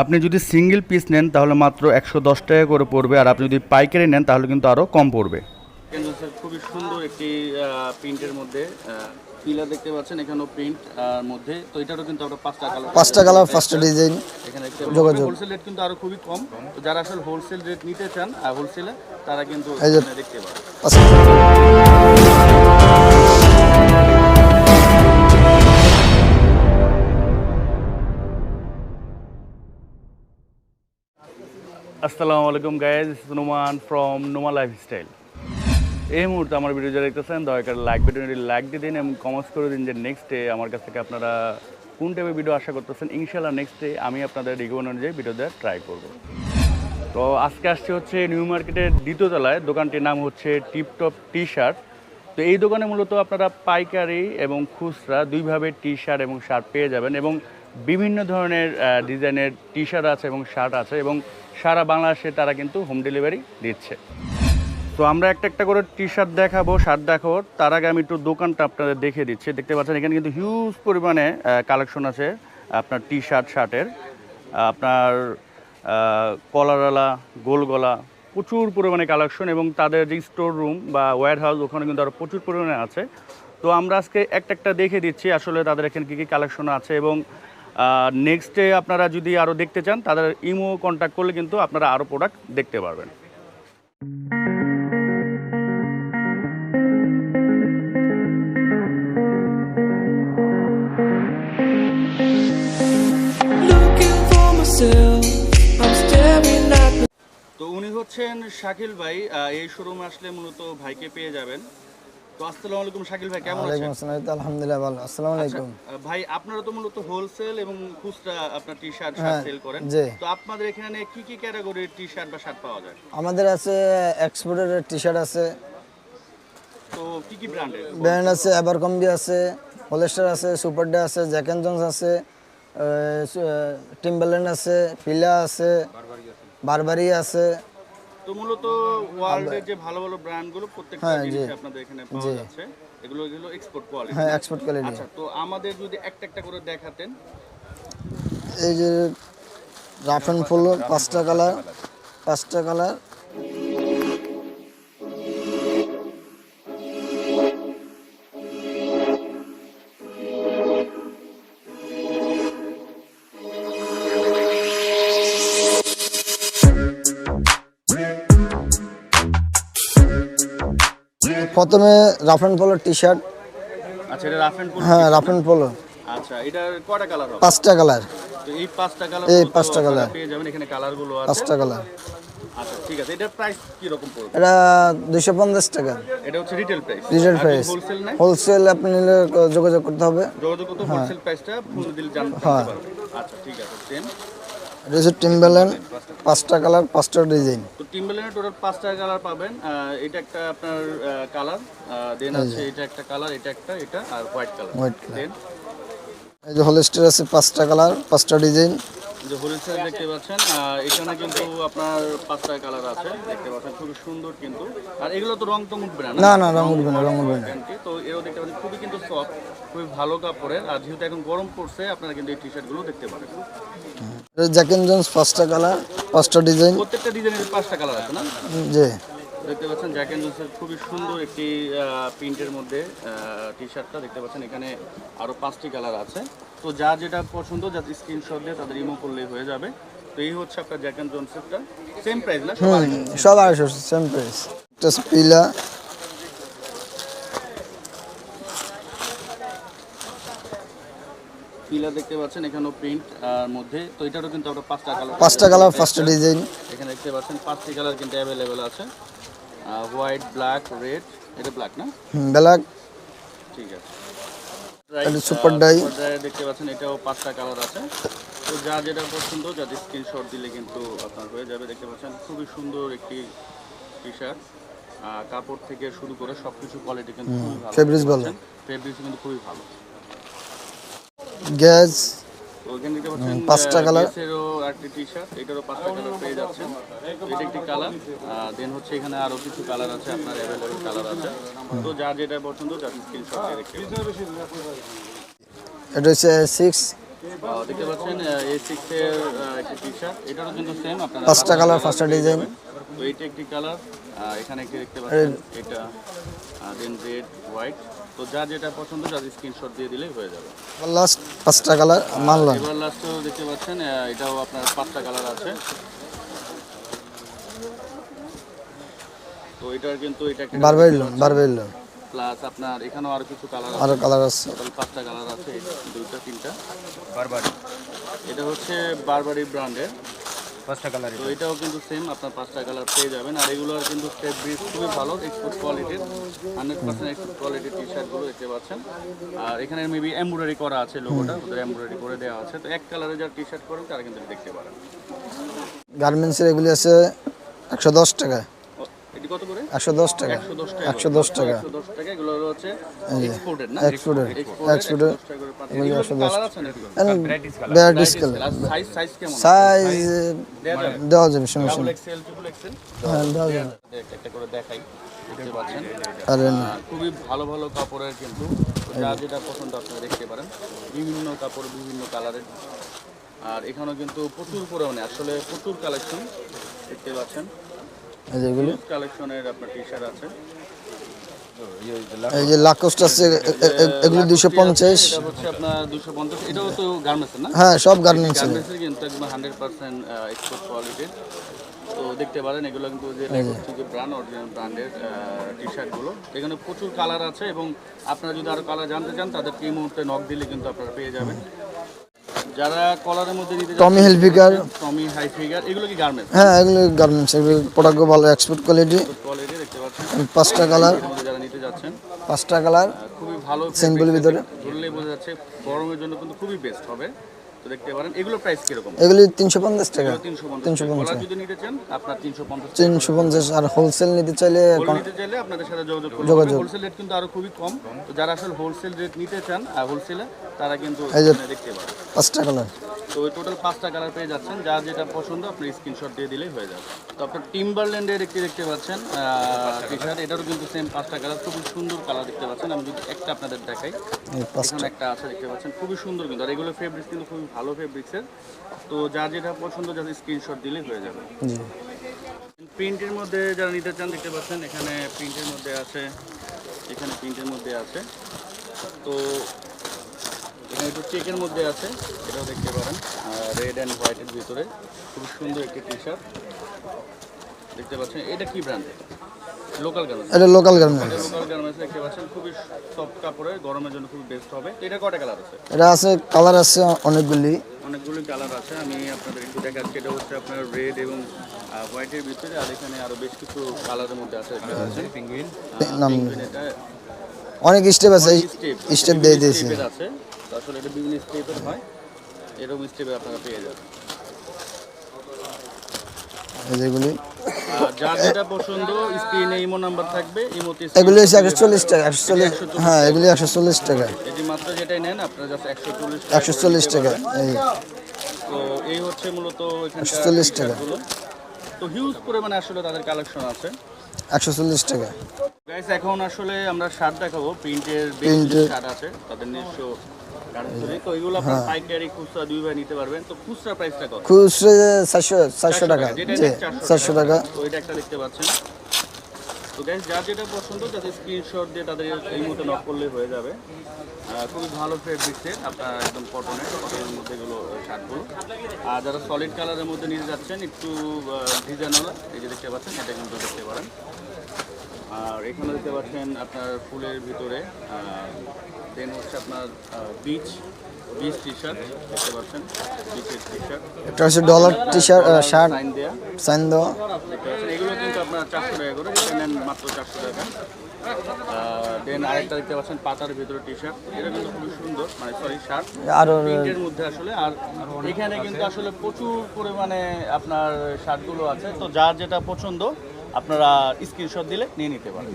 আপনি যদি single piece নেন তাহলে মাত্র একশো দশ টাকা করে পড়বে। আর আপনি যদি পাইকারি নেন তাহলে কিন্তু আরও কম পড়বে। খুবই সুন্দর একটি প্রিন্টের মধ্যে পিলা দেখতে পাচ্ছেন এখানেও প্রিন্ট আর মধ্যে। তো এটারও কিন্তু আমরা পাঁচটা কালার পাঁচটা কালার পাঁচটা ডিজাইন এখানে যোগাযোগ। হোলসেল রেট কিন্তু আরও খুবই কম। তো যারা আসলে হোলসেল রেট নিতে চান আর হোলসেলে তারা কিন্তু দেখতে পারেন আসসালামু আলাইকুম guys Numan from Noma lifestyle এই মুহূর্তে আমার ভিডিও যারা দেখতেছেন, দয়া করে লাইক ভিডিওটি লাইক দিয়ে দিন এবং কমেন্টস করে দিন যে নেক্সট ডে আমার কাছ থেকে আপনারা কোন টাইপের ভিডিও আশা করতেছেন ইনশাল্লাহ নেক্সট ডে আমি আপনাদের রিকমেন্ড অনুযায়ী ভিডিও দেওয়ার ট্রাই করব। তো আজকে আসছে হচ্ছে নিউ মার্কেটের দ্বিতীয় তলায়। দোকানটির নাম হচ্ছে টিপটপ টি শার্ট তো এই দোকানে মূলত আপনারা পাইকারি এবং খুচরা দুইভাবে টি শার্ট এবং শার্ট পেয়ে যাবেন এবং বিভিন্ন ধরনের ডিজাইনের টি শার্ট আছে এবং শার্ট আছে এবং সারা বাংলাদেশে তারা কিন্তু হোম ডেলিভারি দিচ্ছে। তো আমরা একটা একটা করে টি শার্ট দেখাবো শার্ট দেখাবো। তার আগে আমি একটু দোকানটা আপনাদের দেখে দিচ্ছি। দেখতে পাচ্ছেন, এখানে কিন্তু হিউজ পরিমাণে কালেকশন আছে আপনার টি শার্ট শার্টের আপনার কলারওয়ালা, গোলগলা, প্রচুর পরিমাণে কালেকশন এবং তাদের যে স্টোর রুম বা ওয়্যার হাউস ওখানে কিন্তু আরও প্রচুর পরিমাণে আছে। তো আমরা আজকে একটা একটা দেখে দিচ্ছি, আসলে তাদের এখানে কী কী কালেকশন আছে এবং নেক্সট আপনারা যদি আরও দেখতে চান তাদের ইমো কন্ট্যাক্ট করলে কিন্তু আপনারা আরও প্রোডাক্ট দেখতে পারবেন। তো উনি হচ্ছেন শাকিল ভাই এই শোরুমে আসলে মূলত ভাইকে পেয়ে যাবেন। তো আসসালামু আলাইকুম শাকিল ভাই কেমন আছেন? আসসালাম আলহামদুলিল্লাহ ভালো আসসালামু আলাইকুম। ভাই আপনারা তো মূলত হোলসেল এবং খুচরা আপনার টি শার্ট হ্যাঁ, সেল করেন। তো আপনাদের এখানে কি কি ক্যাটাগরির টি শার্ট বা শার্ট পাওয়া যায়? আমাদের আছে এক্সপোর্টের টি শার্ট আছে। তো কি কি ব্র্যান্ডের ব্র্যান্ড আছে এভারকম্বি আছে হলেস্টার আছে সুপারডে আছে জ্যাক অ্যান্ড জন্স আছে টিম্বারল্যান্ড আছে ফিলা আছে বারবারি আছে। তো মূলত ওয়ার্ল্ডের যে ভালো ভালো ব্র্যান্ডগুলো প্রত্যেকটা হ্যাঁ, জিনিস আপনাদের এখানে পাওয়া যাচ্ছে। এগুলো হলো এক্সপোর্ট কোয়ালিটি হ্যাঁ এক্সপোর্ট কোয়ালিটি আচ্ছা তো আমাদের যদি একটা একটা করে দেখাতেন। এই যে রাফ অ্যান্ড ফুল পাঁচটা কালার। পাঁচটা কালার। প্রথমে rough and polo T shirt আচ্ছা এটা রাফ এন্ড হ্যাঁ রাফ অ্যান্ড পোলো আচ্ছা এটার কয়টা কালার হবে? পাঁচটা কালার তো এই পাঁচটা কালার এই পাঁচটা colour। পেয়ে যাবেন? এখানে কালারগুলো আছে। পাঁচটা কালার আচ্ছা ঠিক আছে এটার প্রাইস কি রকম পড়বে? এটা দুইশো পঞ্চাশ টাকা। এটা হচ্ছে retail price retail price wholesale আপনি নিলে যোগাযোগ করতে হবে। যোগাযোগ করতে হোলসেল প্রাইসটা ফোন দিলে জানতে হ্যাঁ। পারবেন আচ্ছা ঠিক আছে দেন এটা হচ্ছে টিম্বারল্যান্ড পাঁচটা কালার পাঁচটা ডিজাইন তো টিম্বারল্যান্ডের টোটাল পাঁচটা কালার পাবেন। এটা একটা আপনার কালার দেন আছে এটা একটা কালার এটা একটা এটা আর হোয়াইট কালার colour। এই যে হোলস্টার আছে পাঁচটা কালার পাঁচটা ডিজাইন যে দেখতে পাচ্ছেন এখানে কিন্তু আপনার পাঁচটা কালার আছে দেখতে পাচ্ছেন খুবই সুন্দর কিন্তু। আর এগুলো তো রং উঠবে না না, না, রং উঠবে না, রং উঠবে না। তো এও দেখতে পাচ্ছেন খুবই কিন্তু সফট খুবই ভালো কাপড়ের। আর যেহেতু এখন গরম পড়ছে আপনারা কিন্তু এই টি শার্টগুলো দেখতে পারেন জ্যাক এন্ড জন্স পাঁচটা কালার পাঁচটা ডিজাইন প্রত্যেকটা ডিজাইনের পাঁচটা কালার আছে না? জি। দেখতে পাচ্ছেন জ্যাক এন্ড জোন্সের খুবই সুন্দর একটি প্রিন্টের মধ্যে টি শার্টটা দেখতে পাচ্ছেন। এখানে আরও পাঁচটি কালার আছে। তো যা যেটা পছন্দ যা স্ক্রিনশট দিয়ে তাদের ইমো করলেই হয়ে যাবে। তো এই হচ্ছে আপনার জ্যাক এন্ড জোন্সেরটা সেম প্রাইস না? সব আড়াইশো। সেম প্রাইস এটা পিলা দেখতে পাচ্ছেন এখানেও প্রিন্ট মধ্যে। তো এটারও কিন্তু আমরা পাঁচটা কালার পাঁচটা কালার পাঁচটা ডিজাইন এখানে দেখতে পাচ্ছেন পাঁচটি কালার কিন্তু অ্যাভেলেবেল আছে। হোয়াইট ব্ল্যাক রেড এটা ব্ল্যাক না? ব্ল্যাক ঠিক আছে। এটা সুপার ড্রাই দেখতে পাচ্ছেন এটাও পাঁচটা কালার আছে। তো যা যেটা পছন্দ যাতে স্ক্রিনশট দিলে কিন্তু আপনার হয়ে যাবে। দেখতে পাচ্ছেন খুবই সুন্দর একটি টি শার্ট কাপড় থেকে শুরু করে সব কিছু কোয়ালিটি কিন্তু খুবই ভালো। fabrics ভালো। ফেব্রিক্স কিন্তু খুবই ভালো। গ্যাস পাঁচটা colour। এরও একটি টি শার্ট এটারও পাঁচটা কালার পেয়ে যাচ্ছেন। এটা একটি কালার। দেন হচ্ছে এখানে আরও কিছু কালার আছে আপনার অ্যাভেলেবল কালার আছে। তো যেটা পছন্দ স্ক্রিনশট এটা হচ্ছে সিক্স দেখতে পাচ্ছেন এ সিক্স এর একটি টি শার্ট এটারও কিন্তু সেম আপনারা পাঁচটা কালার পাঁচটা ডিজাইন তো এইটা একটি কালার। এখানে একটি দেখতে পাচ্ছেন এটা দেন রেড হোয়াইট তো যার যেটা পছন্দ যার স্ক্রিনশট দিয়ে দিলেই হয়ে যাবে। লাস্ট পাঁচটা কালার মানলাম। এবার লাস্টেও দেখতে পাচ্ছেন এটাও আপনার পাঁচটা কালার আছে। তো এটার কিন্তু এটা একটা বারবার বারবার প্লাস আপনার এখানেও আরও কিছু কালার আরও কালার আছে। টোটাল পাঁচটা কালার আছে দুইটা তিনটা। বারবারি এটা হচ্ছে বারবারি ব্র্যান্ডের পাঁচটা কালার তো এটাও কিন্তু সেম আপনার পাঁচটা কালার পেয়ে যাবেন। আর এগুলোর কিন্তু স্টেপ ব্রিজ খুবই ভালো এক্সপোর্ট কোয়ালিটির হান্ড্রেড পার্সেন্ট এক্সপোর্ট কোয়ালিটির টি শার্টগুলো দেখতে পাচ্ছেন। আর এখানে মেবি এমব্রয়ডারি করা আছে লোগোটা ওদের এমব্রয়ডারি করে দেওয়া আছে। তো এক কালারে যারা টি শার্ট করেন তারা কিন্তু দেখতে পারেন। গার্মেন্টসের এগুলি আছে একশো দশ টাকা এটি কত করে? একশো দশ টাকা। একশো দশ টাকা। একশো দশ টাকা। একশো দশ টাকা এগুলো হচ্ছে এক্সপোর্টেড না? Exported, এক্সপোর্টেড এগুলো একশো colour varieties colour size size কেমন? সাইজ দেওয়া যাবে সমস্যা ডাবল এক্সেল ট্রিপল এক্সেল হ্যাঁ দেওয়া যাবে। একটা করে দেখাই। দেখতে পাচ্ছেন? খুবই ভালো ভালো কাপড়ের কিন্তু। যা যেটা পছন্দ আপনারা দেখতে পারেন। বিভিন্ন কাপড় বিভিন্ন কালারের। আর এখানেও কিন্তু প্রচুর পরিমাণে আসলে প্রচুর কালেকশন দেখতে পাচ্ছেন? যেগুলি কালেকশনের আপনার টি শার্ট আছে। এই যে লাকোস্ট আছে এগুলি দুশো পঞ্চাশ। হ্যাঁ সব গার্মেন্টস তো দেখতে পারেন এগুলো কিন্তু যে ব্র্যান্ড অরিজিনাল ব্র্যান্ডের টি শার্টগুলো এখানে প্রচুর কালার আছে এবং আপনারা যদি আরও কালার জানতে চান তাদেরকে এই মুহূর্তে নক দিলে কিন্তু আপনারা পেয়ে যাবেন। যারা কলারের মধ্যে নিতে টমি টমি হাই ফিগার এগুলো কি গার্মেন্টস হ্যাঁ এগুলো গার্মেন্টস এগুলো প্রোডাক্ট ভালো এক্সপোর্ট কোয়ালিটি কোয়ালিটি দেখতে পাচ্ছেন। পাঁচটা কালার যারা নিতে যাচ্ছেন পাঁচটা কালার খুবই ভালো সিম্পল ভিতরে। ধরলেই বোঝা যাচ্ছে গরমের জন্য কিন্তু খুবই বেস্ট হবে। তো দেখতে পারেন এগুলো প্রাইস কীরকম? এগুলি তিনশো পঞ্চাশ টাকা। তিনশো তিনশো পঞ্চাশ পঞ্চাশ। কলার যদি নিতে চান আপনার তিনশো পঞ্চাশ তিনশো পঞ্চাশ আর হোলসেল নিতে চাইলে নিতে চাইলে আপনাদের সাথে যোগাযোগ হোলসেল রেট কিন্তু আরও খুবই কম। তো যারা আসলে হোলসেল রেট নিতে চান আর হোলসেলে তারা কিন্তু দেখতে পারেন। তো ওই টোটাল পাঁচটা কালার পেয়ে যাচ্ছেন। যার যেটা পছন্দ আপনি স্ক্রিনশট দিয়ে দিলেই হয়ে যাবে। তো আপনার টিম্বারল্যান্ডের একটি দেখতে পাচ্ছেন টি শার্ট এটারও কিন্তু সেম পাঁচটা কালার খুবই সুন্দর কালার দেখতে পাচ্ছেন। আমি যদি একটা আপনাদের দেখাই এখানে একটা আছে দেখতে পাচ্ছেন খুবই সুন্দর কিন্তু। আর এগুলো ফেব্রিক্স কিন্তু খুবই ভালো ফেব্রিক্সের তো যার যেটা পছন্দ যাদের স্ক্রিনশট দিলেই হয়ে যাবে। প্রিন্টের মধ্যে যারা নিতে চান দেখতে পাচ্ছেন এখানে প্রিন্টের মধ্যে আছে এখানে প্রিন্টের মধ্যে আছে। তো একটু চেকের মধ্যে আছে এটাও দেখতে পারেন। রেড অ্যান্ড হোয়াইটের ভিতরে খুব সুন্দর একটি টি শার্ট দেখতে পাচ্ছেন এটা কি ব্র্যান্ড লোকাল গার্মেন্টস এটা লোকাল গার্মেন্টস লোকাল গার্মেন্টস দেখতে পাচ্ছেন খুবই সফট গরমের জন্য বেস্ট হবে। এটা কটা কালার আছে? এটা আছে কালার আছে অনেকগুলি। অনেকগুলো কালার আছে আমি আপনাদের একটু দেখাচ্ছি। এটা হচ্ছে আপনার রেড এবং হোয়াইটের ভিতরে আর এখানে আরও বেশ কিছু কালারের মধ্যে আছে। নাম এটা অনেক স্টেপ আছে স্টেপ স্টেপ দিয়ে দিয়েছে। আছে। আসলে এটা বিভিন্ন স্টেপের হয়। এরকম স্টেপে আপনারা পেয়ে যাবেন। যেগুলি যার যেটা পছন্দ স্ক্রিনে ইমো নাম্বার থাকবে ইমোতে এগুলি হচ্ছে একশো চল্লিশ টাকা একশো চল্লিশ হ্যাঁ এগুলি একশো চল্লিশ টাকা। এটি মাত্র যেটাই নেন আপনারা জাস্ট একশো চল্লিশ একশো চল্লিশ টাকা এই। তো এই হচ্ছে মূলত 140 টাকা। তো হিউজ পরিমাণে আসলে তাদের কালেকশন আছে। একশো চল্লিশ টাকা। গাইস এখন আসলে আমরা শার্ট দেখাবো। প্রিন্টের শার্ট আছে। তাদের নিজস্ব পাইকারি খুচরা চারশো চারশো টাকা। যেটা জি নেন 400 চারশো টাকা। তো এটা একটা দেখতে পাচ্ছেন। তো গাইস যার যেটা পছন্দ স্ক্রিনশট দিয়ে তাদের এই নক করলেই হয়ে যাবে। খুবই ভালো আপনার একদম কটনের কটনের মধ্যে এগুলো শার্টগুলো আর যারা সলিড কালারের মধ্যে নিতে যাচ্ছেন একটু ডিজাইনওয়ালা এই যে দেখতে পাচ্ছেন এটা কিন্তু দেখতে পারেন। আর এখানে দেখতে পাচ্ছেন আপনার ফুলের ভিতরে দেন হচ্ছে আপনার বিচ বিচ টি শার্ট দেখতে পাচ্ছেন বিচের টি শার্ট এটা হচ্ছে dollar T shirt shirt sign দেওয়া। সাইন দেওয়া এগুলো কিন্তু আপনার চারশো টাকা করে নেন মাত্র চারশো টাকা। দেন আরেকটা দেখতে পাচ্ছেন পাতার ভিতরে টি শার্ট এটা কিন্তু খুবই সুন্দর মানে সরি শার্ট আর প্রিন্টের মধ্যে আসলে আর এখানে কিন্তু আসলে প্রচুর পরিমাণে আপনার শার্টগুলো আছে। তো যার যেটা পছন্দ আপনারা স্ক্রিনশট দিলে নিয়ে নিতে পারেন।